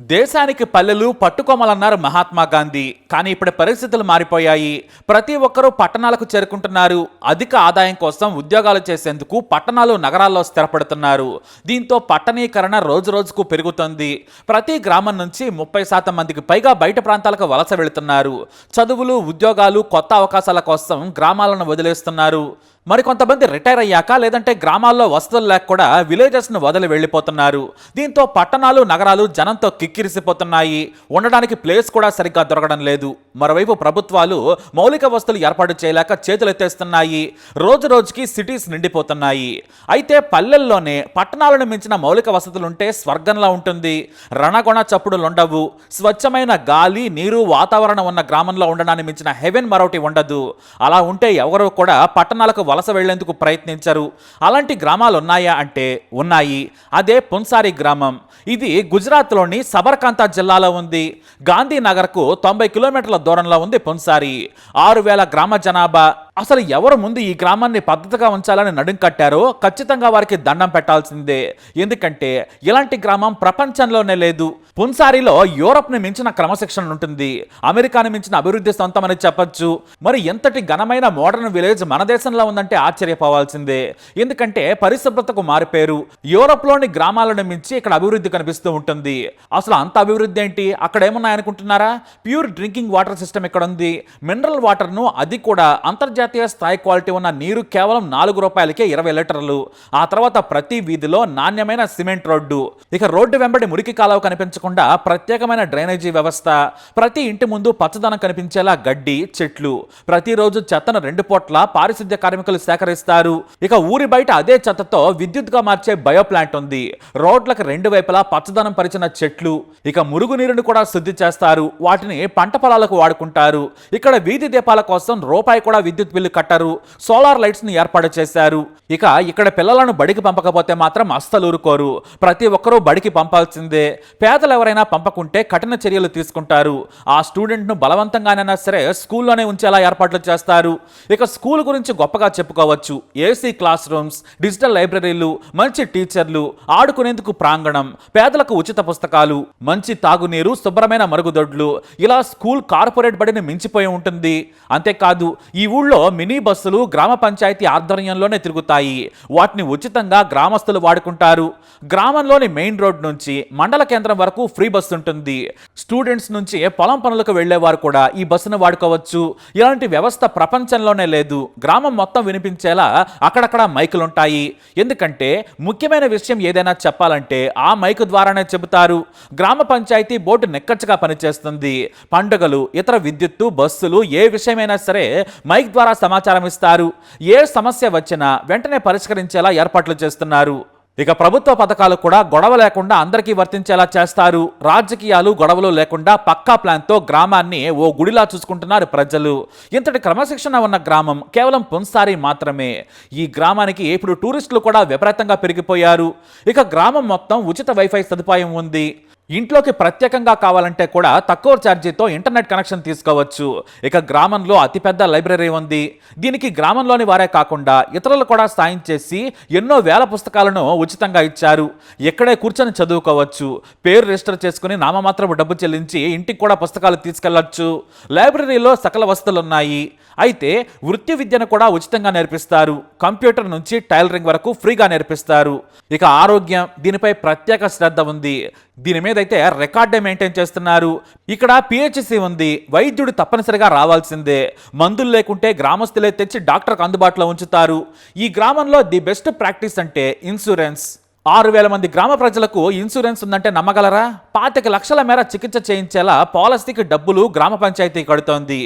దేశానికి పల్లెలు పట్టుకోమలన్నారు మహాత్మా గాంధీ. కానీ ఇప్పుడు పరిస్థితులు మారిపోయాయి. ప్రతి ఒక్కరూ పట్టణాలకు చేరుకుంటున్నారు. అధిక ఆదాయం కోసం ఉద్యోగాలు చేసేందుకు పట్టణాలు నగరాల్లో స్థిరపడుతున్నారు. దీంతో పట్టణీకరణ రోజు రోజుకు పెరుగుతుంది. ప్రతి గ్రామం నుంచి ముప్పై శాతం మందికి పైగా బయట ప్రాంతాలకు వలస వెళుతున్నారు. చదువులు ఉద్యోగాలు కొత్త అవకాశాల కోసం గ్రామాలను వదిలేస్తున్నారు. మరికొంతమంది రిటైర్ అయ్యాక లేదంటే గ్రామాల్లో వసతులు లేక కూడా విలేజెస్ను వదిలి వెళ్ళిపోతున్నారు. దీంతో పట్టణాలు నగరాలు జనంతో కిక్కిరిసిపోతున్నాయి. ఉండడానికి ప్లేస్ కూడా సరిగ్గా దొరకడం లేదు. మరోవైపు ప్రభుత్వాలు మౌలిక వసతులు ఏర్పాటు చేయలేక చేతులెత్తేస్తున్నాయి రోజు రోజుకి సిటీస్ నిండిపోతున్నాయి. అయితే పల్లెల్లోనే పట్టణాలను మించిన మౌలిక వసతులుంటే స్వర్గంలా ఉంటుంది. రణగొణ చప్పుడులుండవు స్వచ్ఛమైన గాలి నీరు వాతావరణం ఉన్న గ్రామంలో ఉండడాన్ని మించిన హెవెన్ మరొకటి ఉండదు. అలా ఉంటే ఎవరు కూడా పట్టణాలకు వలస వెళ్ళేందుకు ప్రయత్నించరు. అలాంటి గ్రామాలు ఉన్నాయా అంటే ఉన్నాయి. అదే పున్సారి గ్రామం. ఇది గుజరాత్లోని సబర్కాంతా జిల్లాలో ఉంది. గాంధీనగర్కు తొంభై కిలోమీటర్ల దూరంలో ఉంది పున్సారి. ఆరు వేల గ్రామ జనాభా. అసలు ఎవరు ముందు ఈ గ్రామాన్ని పద్ధతిగా ఉంచాలని నడుం కట్టారో ఖచ్చితంగా వారికి దండం పెట్టాల్సిందే. ఎందుకంటే ఇలాంటి గ్రామం ప్రపంచంలోనే లేదు. పున్సారిలో యూరప్ని మించిన క్రమశిక్షణ ఉంటుంది. అమెరికాని మించిన అభివృద్ధి సొంతమని చెప్పొచ్చు. మరి ఎంతటి ఘనమైన మోడర్న్ విలేజ్ మన దేశంలో ఉందంటే ఆశ్చర్యపోవాల్సిందే. ఎందుకంటే పరిశుభ్రతకు మారిపోయారు. యూరప్లోని గ్రామాలను మించి ఇక్కడ అభివృద్ధి కనిపిస్తూ ఉంటుంది. అసలు అంత అభివృద్ధి ఏంటి? అక్కడ ఏమున్నాయనుకుంటున్నారా? ప్యూర్ డ్రింకింగ్ వాటర్ సిస్టమ్ ఇక్కడ ఉంది మినరల్ వాటర్ను అది కూడా అంతర్జాతీయ స్థాయి క్వాలిటీ ఉన్న నీరు కేవలం నాలుగు రూపాయలకే ఇరవై లీటర్లు. ఆ తర్వాత ప్రతి వీధిలో నాణ్యమైన సిమెంట్ రోడ్డు. ఇక రోడ్డు వెంబడి మురికి కాలువ కనిపించకుండా ప్రత్యేకమైన డ్రైనేజీ వ్యవస్థ. ప్రతి ఇంటి ముందు పచ్చదనం కనిపించేలా గడ్డి చెట్లు. ప్రతిరోజు చెత్తను రెండు పూట్ల పారిశుద్ధ్య కార్మికులు సేకరిస్తారు. ఇక ఊరి బయట అదే చెత్తతో విద్యుత్గా మార్చే బయో ప్లాంట్ ఉంది. రోడ్లకు రెండు వైపులా పచ్చదనం పరిచిన చెట్లు. ఇక మురుగునీరును కూడా శుద్ధి చేస్తారు. వాటిని పంట పొలాలకు వాడుకుంటారు. ఇక్కడ వీధి దీపాల కోసం రూపాయి కూడా విద్యుత్ బిల్లు కట్టరు. సోలార్ లైట్స్ని ఏర్పాటు చేశారు. ఇక ఇక్కడ పిల్లలను బడికి పంపకపోతే మాత్రం అస్సలు ఊరుకోరు. ప్రతి ఒక్కరూ బడికి పంపాల్సిందే. పేదలు ఎవరైనా పంపకుంటే కఠిన చర్యలు తీసుకుంటారు. ఆ స్టూడెంట్ను బలవంతంగానైనా సరే స్కూల్లోనే ఉంచేలా ఏర్పాట్లు చేస్తారు. ఇక స్కూల్ గురించి గొప్పగా చెప్పుకోవచ్చు. ఏసీ క్లాస్ రూమ్స్ డిజిటల్ లైబ్రరీలు మంచి టీచర్లు ఆడుకునేందుకు ప్రాంగణం పేదలకు ఉచిత పుస్తకాలు మంచి తాగునీరు శుభ్రమైన మరుగుదొడ్లు ఇలా స్కూల్ కార్పొరేట్ బడిని మించిపోయి ఉంటుంది. అంతేకాదు ఈ ఊళ్ళో మినీ బస్సులు గ్రామ పంచాయతీ ఆధ్వర్యంలోనే తిరుగుతాయి. వాటిని ఉచితంగా గ్రామస్తులు వాడుకుంటారు. గ్రామంలోని మెయిన్ రోడ్ నుంచి మండల కేంద్రం వరకు ఫ్రీ బస్సు ఉంటుంది. స్టూడెంట్స్ నుంచి పొలం పనులకు వెళ్ళేవారు కూడా ఈ బస్సును వాడుకోవచ్చు. ఇలాంటి వ్యవస్థ ప్రపంచంలోనే లేదు. గ్రామం మొత్తం వినిపించేలా అక్కడక్కడ మైకులుంటాయి. ఎందుకంటే ముఖ్యమైన విషయం ఏదైనా చెప్పాలంటే ఆ మైకు ద్వారానే చెబుతారు. గ్రామ పంచాయతీ బోర్డు నెక్కచ్చగా పనిచేస్తుంది. పండుగలు ఇతర విద్యుత్తు బస్సులు ఏ విషయమైనా సరే మైక్ ద్వారా సమాచారం ఇస్తారు. ఏ సమస్య వచ్చినా వెంటనే పరిష్కరించేలా ఏర్పాట్లు చేస్తున్నారు. ఇక ప్రభుత్వ పథకాలు కూడా గొడవ లేకుండా అందరికీ వర్తించేలా చేస్తారు. రాజకీయాలు గొడవలు లేకుండా పక్కా ప్లాన్తో గ్రామాన్ని ఓ గుడిలా చూసుకుంటున్నారు ప్రజలు. ఇంతటి క్రమశిక్షణ ఉన్న గ్రామం కేవలం పున్సారి మాత్రమే. ఈ గ్రామానికి ఇప్పుడు టూరిస్టులు కూడా విపరీతంగా పెరిగిపోయారు. ఇక గ్రామం మొత్తం ఉచిత వైఫై సదుపాయం ఉంది. ఇంట్లోకి ప్రత్యేకంగా కావాలంటే కూడా తక్కువ ఛార్జీతో ఇంటర్నెట్ కనెక్షన్ తీసుకోవచ్చు. ఇక గ్రామంలో అతిపెద్ద లైబ్రరీ ఉంది. దీనికి గ్రామంలోని వారే కాకుండా ఇతరులు కూడా సాయం చేసి ఎన్నో వేల పుస్తకాలను ఉచితంగా ఇచ్చారు. ఇక్కడే కూర్చొని చదువుకోవచ్చు. పేరు రిజిస్టర్ చేసుకుని నామమాత్రపు డబ్బు చెల్లించి ఇంటికి కూడా పుస్తకాలు తీసుకెళ్ళొచ్చు. లైబ్రరీలో సకల వసతులు ఉన్నాయి అయితే వృత్తి విద్యను కూడా ఉచితంగా నేర్పిస్తారు. కంప్యూటర్ నుంచి టైలరింగ్ వరకు ఫ్రీగా నేర్పిస్తారు. ఇక ఆరోగ్యం దీనిపై ప్రత్యేక శ్రద్ధ ఉంది. దీని మీద అయితే రికార్డే మెయింటైన్ చేస్తున్నారు. ఇక్కడ పిహెచ్సి ఉంది. వైద్యుడు తప్పనిసరిగా రావాల్సిందే. మందులు లేకుంటే గ్రామస్తులే తెచ్చి డాక్టర్కి అందుబాటులో ఉంచుతారు. ఈ గ్రామంలో ది బెస్ట్ ప్రాక్టీస్ అంటే ఇన్సూరెన్స్. ఆరు వేల మంది గ్రామ ప్రజలకు ఇన్సూరెన్స్ ఉందంటే నమ్మగలరా? పాతిక లక్షల మేర చికిత్స చేయించేలా పాలసీకి డబ్బులు గ్రామ పంచాయతీ కడుతోంది.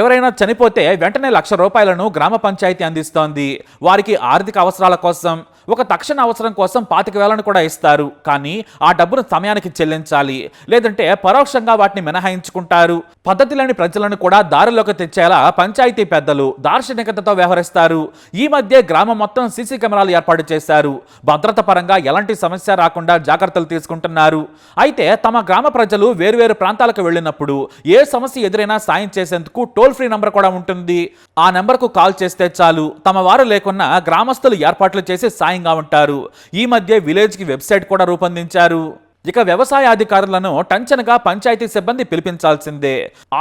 ఎవరైనా చనిపోతే వెంటనే లక్ష రూపాయలను గ్రామ పంచాయతీ అందిస్తోంది. వారికి ఆర్థిక అవసరాల కోసం ఒక తక్షణ అవసరం కోసం పాతిక వేలను కూడా ఇస్తారు. కానీ ఆ డబ్బును సమయానికి చెల్లించాలి. లేదంటే పరోక్షంగా వాటిని మినహాయించుకుంటారు. పద్ధతి లేని ప్రజలను కూడా దారిలోకి తెచ్చేలా పంచాయతీ పెద్దలు దార్శనికతతో వ్యవహరిస్తారు. ఈ మధ్య గ్రామం మొత్తం సీసీ కెమెరాలు ఏర్పాటు చేశారు. భద్రత పరంగా ఎలాంటి సమస్య రాకుండా జాగ్రత్తలు తీసుకుంటున్నారు. అయితే తమ గ్రామ ప్రజలు వేరువేరు ప్రాంతాలకు వెళ్ళినప్పుడు ఏ సమస్య ఎదురైనా సాయం చేసేందుకు టోల్ ఫ్రీ నంబర్ కూడా ఉంటుంది. ఆ నెంబర్కు కాల్ చేస్తే చాలు. తమ వారు లేకున్నా గ్రామస్తులు ఏర్పాట్లు చేసి సహాయంగా ఉంటారు. ఈ మధ్య విలేజ్కి వెబ్సైట్ కూడా రూపొందించారు. ఇక వ్యవసాయ అధికారులను టంచనగా పంచాయతీ సిబ్బంది పిలిపించాల్సిందే.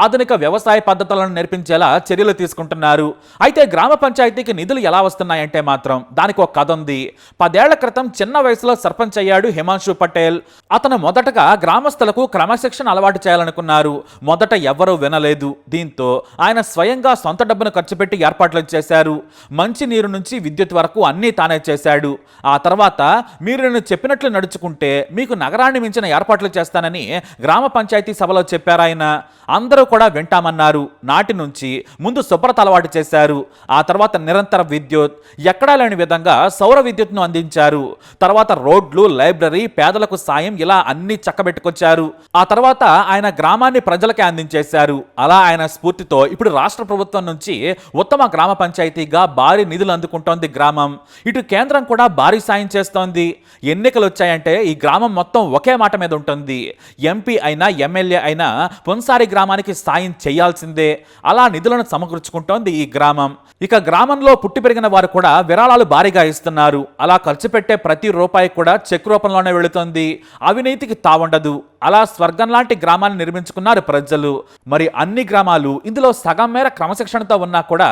ఆధునిక వ్యవసాయ పద్ధతులను నేర్పించేలా చర్యలు తీసుకుంటున్నారు. అయితే గ్రామ పంచాయతీకి నిధులు ఎలా వస్తున్నాయంటే మాత్రం దానికి ఒక కథ ఉంది. పదేళ్ళ క్రితం చిన్న వయసులో సర్పంచ్ అయ్యాడు హిమాంశు పటేల్. అతను మొదటగా గ్రామస్తులకు క్రమశిక్షణ అలవాటు చేయాలనుకున్నారు. మొదట ఎవ్వరూ వినలేదు. దీంతో ఆయన స్వయంగా సొంత డబ్బును ఖర్చు పెట్టి ఏర్పాట్లు చేశారు. మంచి నీరు నుంచి విద్యుత్ వరకు అన్నీ తానే చేశాడు. ఆ తర్వాత మీరు నేను చెప్పినట్లు నడుచుకుంటే మీకు నగరాన్ని మించిన ఏర్పాట్లు చేస్తానని గ్రామ పంచాయతీ సభలో చెప్పారు ఆయన. అందరూ కూడా వింటామన్నారు. నాటి నుంచి ముందు శుభ్రత అలవాటు చేశారు. ఆ తర్వాత నిరంతర విద్యుత్ ఎక్కడా లేని విధంగా సౌర విద్యుత్ను అందించారు. తర్వాత రోడ్లు లైబ్రరీ పేదలకు సాయం ఇలా అన్ని చక్కబెట్టుకొచ్చారు. ఆ తర్వాత ఆయన గ్రామాన్ని ప్రజలకే అందించేశారు. అలా ఆయన స్ఫూర్తితో ఇప్పుడు రాష్ట్ర ప్రభుత్వం నుంచి ఉత్తమ గ్రామ పంచాయతీగా భారీ నిధులు అందుకుంటోంది గ్రామం. ఇటు కేంద్రం కూడా భారీ సాయం చేస్తోంది. ఎన్నికలు వచ్చాయంటే ఈ గ్రామం మొత్తం ఒకే మాట మీద ఉంటుంది. ఎంపీ అయినా ఎమ్మెల్యే అయినా పొన్సారి గ్రామానికి సాయం చేయాల్సిందే. అలా నిధులను సమకూర్చుకుంటోంది ఈ గ్రామం. ఇక గ్రామంలో పుట్టి పెరిగిన వారు కూడా విరాళాలు భారీగా ఇస్తున్నారు. అలా ఖర్చు పెట్టే ప్రతి రూపాయి కూడా చెక్ రూపంలోనే వెళుతుంది. అవినీతికి తావుండదు. అలా స్వర్గం లాంటి గ్రామాన్ని నిర్మించుకున్నారు ప్రజలు. మరి అన్ని గ్రామాలు ఇందులో సగం మేర క్రమశిక్షణతో ఉన్నా కూడా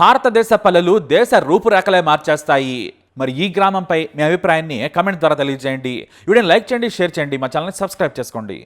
భారతదేశ పల్లెలు దేశ రూపురేఖలే మార్చేస్తాయి. మరి ఈ గ్రామంపై మీ అభిప్రాయాన్ని కమెంట్ ద్వారా తెలియజేయండి. వీడియోని లైక్ చేయండి షేర్ చేయండి. మా ఛానల్ని సబ్స్క్రైబ్ చేసుకోండి.